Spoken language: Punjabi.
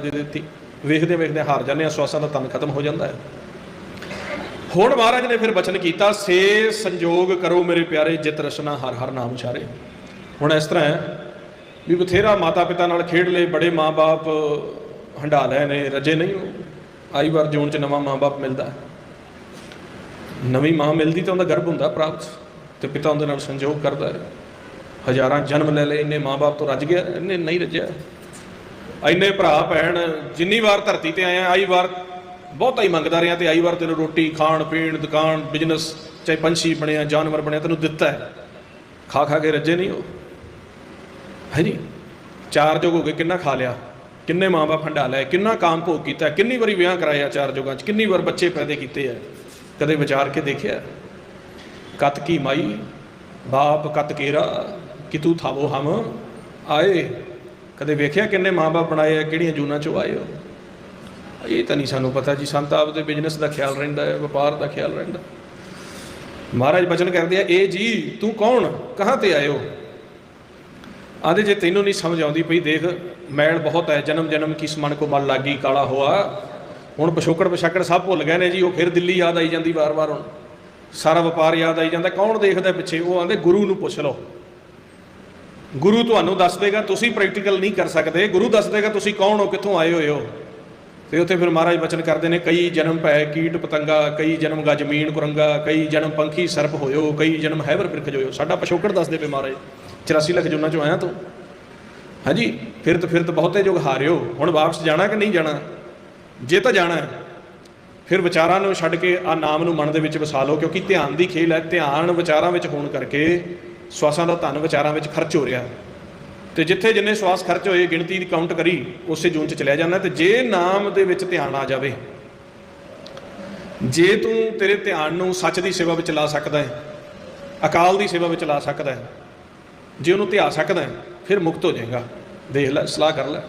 ਦੇ ਦਿੱਤੀ। ਵੇਖਦੇ ਵੇਖਦੇ ਹਾਰ ਜਾਂਦੇ ਆ ਸਵਾਸਾਂ ਦਾ ਤਨ ਖਤਮ ਹੋ ਜਾਂਦਾ ਹੈ। ਹੁਣ ਮਹਾਰਾਜ ਨੇ ਫਿਰ ਬਚਨ ਕੀਤਾ, ਸੇ ਸੰਜੋਗ ਕਰੋ ਮੇਰੇ ਪਿਆਰੇ, ਜਿਤ ਰਸਨਾ ਹਰ ਹਰ ਨਾਮ ਉਚਾਰੇ। ਹੁਣ ਇਸ ਤਰ੍ਹਾਂ ਹੈ ਵੀ ਬਥੇਰਾ ਮਾਤਾ ਪਿਤਾ ਨਾਲ ਖੇਡ ਲਏ, ਬੜੇ ਮਾਂ-ਬਾਪ ਹੰਡਾ ਲਏ ਨੇ, ਰਜੇ ਨਹੀਂ ਉਹ। ਆਈ ਵਾਰ ਜੂਨ ਚ ਨਵਾਂ ਮਾਂ-ਬਾਪ ਮਿਲਦਾ ਨਵੀਂ ਮਾਂ ਮਿਲਦੀ ਤਾਂ ਉਹਦਾ ਗਰਭ ਹੁੰਦਾ ਪ੍ਰਾਪਤ, ਤੇ ਪਿਤਾ ਉਹਦੇ ਨਾਲ ਸੰਜੋਗ ਕਰਦਾ ਹੈ। ਹਜ਼ਾਰਾਂ ਜਨਮ ਲੈ ਲਏ, ਇੰਨੇ ਮਾਂ-ਬਾਪ ਤੋਂ ਰੱਜ ਗਿਆ, ਇੰਨੇ ਨਹੀਂ ਰੱਜਿਆ। ਇੰਨੇ ਭਰਾ, ਭੈਣ, ਜਿੰਨੀ ਵਾਰ ਧਰਤੀ ਤੇ ਆਇਆ ਆਈ ਵਾਰ ਬਹੁਤਾ ਹੀ ਮੰਗਦਾ ਰਿਹਾ ਤੇ ਆਈ ਵਾਰ ਤੈਨੂੰ ਰੋਟੀ, ਖਾਣ, ਪੀਣ, ਦੁਕਾਨ ਬਿਜ਼ਨਸ ਚਾਹੇ ਪੰਛੀ ਬਣਿਆ ਜਾਨਵਰ ਬਣਿਆ ਤੈਨੂੰ ਦਿੱਤਾ ਹੈ। ਖਾ ਖਾ ਕੇ ਰੱਜੇ ਨਹੀਂ ਹੋ ਹੈ ਜੀ? ਚਾਰ ਜੋਗ ਹੋ ਗਏ, ਕਿੰਨਾ ਖਾ ਲਿਆ? ਕਿੰਨੇ ਮਾਂ-ਬਾਪ ਹੰਡਾ ਲਏ, ਕਿੰਨਾ ਕਾਮ ਭੋਗ ਕੀਤਾ ਕਿੰਨੀ ਵਾਰੀ ਵਿਆਹ ਕਰਾਇਆ ਚਾਰ ਜੋਗਾਂ 'ਚ, ਕਿੰਨੀ ਵਾਰ ਬੱਚੇ ਪੈਦੇ ਕੀਤੇ ਆ, ਕਦੇ ਵਿਚਾਰ ਕੇ ਦੇਖਿਆ? ਕਤ ਕੀ ਮਾਈ, ਬਾਪ ਕਤ ਕੇਰਾ, ਕਿ ਤੂੰ ਥਾਵੋ ਹਮ ਆਏ ਕਦੇ ਵੇਖਿਆ ਕਿੰਨੇ ਮਾਂ-ਬਾਪ ਬਣਾਏ ਆ, ਕਿਹੜੀਆਂ ਜੂਨਾਂ ਚੋਂ ਆਏ ਹੋ? ਇਹ ਤਾਂ ਨਹੀਂ ਸਾਨੂੰ ਪਤਾ ਜੀ, ਸੰਤ ਆਪ ਦੇ ਬਿਜ਼ਨਸ ਦਾ ਖਿਆਲ ਰਹਿੰਦਾ ਹੈ, ਵਪਾਰ ਦਾ ਖਿਆਲ ਰਹਿੰਦਾ ਮਹਾਰਾਜ ਬਚਨ ਕਰਦੇ ਆ, ਇਹ ਜੀ, ਤੂੰ ਕੌਣ? ਕਹਾਂ ਤੇ ਆਇਓ ਆਦੇ ਜੇ ਤੈਨੂੰ ਨਹੀਂ ਸਮਝ ਆਉਂਦੀ ਪਈ, ਦੇਖ, ਮੈਲ ਬਹੁਤ ਹੈ ਜਨਮ ਜਨਮ ਕੀ ਸਮਨ ਕੋ ਮਲ ਲਾਗੀ, ਕਾਲਾ ਹੋਆ। ਹੁਣ ਪਿਛੋਕੜ ਪਿਛਾਕੜ ਸਭ ਭੁੱਲ ਗਏ ਨੇ ਜੀ, ਉਹ ਫਿਰ ਦਿੱਲੀ ਯਾਦ ਆਈ ਜਾਂਦੀ ਵਾਰ-ਵਾਰ ਹੁਣ। ਸਾਰਾ ਵਪਾਰ ਯਾਦ ਆਈ ਜਾਂਦਾ, ਕੌਣ ਦੇਖਦਾ ਪਿੱਛੇ? ਉਹ ਆਂਦੇ ਗੁਰੂ ਨੂੰ ਪੁੱਛ ਲਓ। ਗੁਰੂ ਤੁਹਾਨੂੰ ਦੱਸ ਦੇਗਾ, ਤੁਸੀਂ ਪ੍ਰੈਕਟੀਕਲ ਨਹੀਂ ਕਰ ਸਕਦੇ। ਗੁਰੂ ਦੱਸ ਦੇਗਾ, ਤੁਸੀਂ ਕੌਣ ਹੋ, ਕਿੱਥੋਂ ਆਏ ਹੋਏ ਹੋ? ਤੇ ਉੱਥੇ ਫਿਰ ਮਹਾਰਾਜ ਬਚਨ ਕਰਦੇ ਨੇ, ਕਈ ਜਨਮ ਭੈ ਕੀਟ ਪਤੰਗਾ, ਕਈ ਜਨਮ ਗਾ ਕੁਰੰਗਾ, ਕਈ ਜਨਮ ਪੰਖੀ ਸਰਪ ਹੋਇਓ, ਕਈ ਜਨਮ ਹੈਵਰ ਬਿਰਖ ਹੋਇਓ ਸਾਡਾ ਪਿਛੋਕੜ ਦੱਸਦੇ ਪਏ ਮਹਾਰਾਜ। 84 ਲੱਖ ਜੁਨਾ ਚੋਂ ਆਇਆ ਤੂੰ। ਹਾਂਜੀ ਫਿਰਤ ਫਿਰਤ ਬਹੁਤੇ ਜੁਗ ਹਾਰਿਓ। ਹੁਣ ਵਾਪਸ ਜਾਣਾ ਕਿ ਨਹੀਂ ਜਾਣਾ? ਜੇ ਤਾਂ ਜਾਣਾ ਫਿਰ ਵਿਚਾਰਾਂ ਨੂੰ ਛੱਡ ਕੇ ਆ ਨਾਮ ਨੂੰ ਮਨ ਦੇ ਵਿੱਚ ਵਸਾ ਲਓ, ਕਿਉਂਕਿ ਧਿਆਨ ਦੀ ਖੇਲ ਹੈ। ਧਿਆਨ ਵਿਚਾਰਾਂ ਵਿੱਚ ਹੋਣ ਕਰਕੇ ਸਵਾਸਾਂ ਦਾ ਧਨ ਵਿਚਾਰਾਂ ਵਿੱਚ ਖਰਚ ਹੋ ਰਿਹਾ। ਤੇ ਜਿੱਥੇ ਜਿੰਨੇ ਸਵਾਸ ਖਰਚ ਹੋਏ, ਗਿਣਤੀ ਦੀ ਕਾਊਂਟ ਕਰੀ, ਉਸੇ ਜੂਨ ਚ ਚਲਿਆ ਜਾਂਦਾ। ਤੇ ਜੇ ਨਾਮ ਦੇ ਵਿੱਚ ਧਿਆਨ ਆ ਜਾਵੇ, ਜੇ ਤੂੰ ਤੇਰੇ ਧਿਆਨ ਨੂੰ ਸੱਚ ਦੀ ਸੇਵਾ ਵਿੱਚ ਲਾ ਸਕਦਾ ਹੈ, ਅਕਾਲ ਦੀ ਸੇਵਾ ਵਿੱਚ ਲਾ ਸਕਦਾ ਹੈ, ਜੇ ਉਹਨੂੰ ਧਿਆ ਸਕਦਾ ਹੈ, ਫਿਰ ਮੁਕਤ ਹੋ ਜਾਏਗਾ। ਦੇਖ ਲੈ, ਸਲਾਹ ਕਰ ਲੈ।